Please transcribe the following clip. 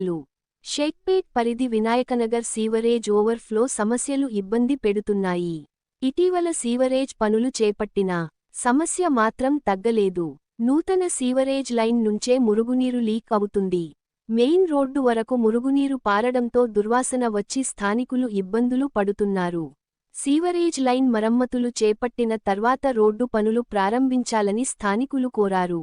లు. షేక్పేట్ పరిధి Vinayaknagar sewerage overflow సమస్యలు ఇబ్బంది పెడుతున్నాయి. ఇటీవల సీవరేజ్ పనులు చేపట్టినా సమస్య మాత్రం తగ్గలేదు. నూతన సీవరేజ్ లైన్ నుంచే మురుగునీరు లీక్ అవుతుంది. మెయిన్ రోడ్డు వరకు మురుగునీరు పారడంతో దుర్వాసన వచ్చి స్థానికులు ఇబ్బందులు పడుతున్నారు. సీవరేజ్ లైన్ మరమ్మతులు చేపట్టిన తర్వాత రోడ్డు పనులు ప్రారంభించాలని స్థానికులు కోరారు.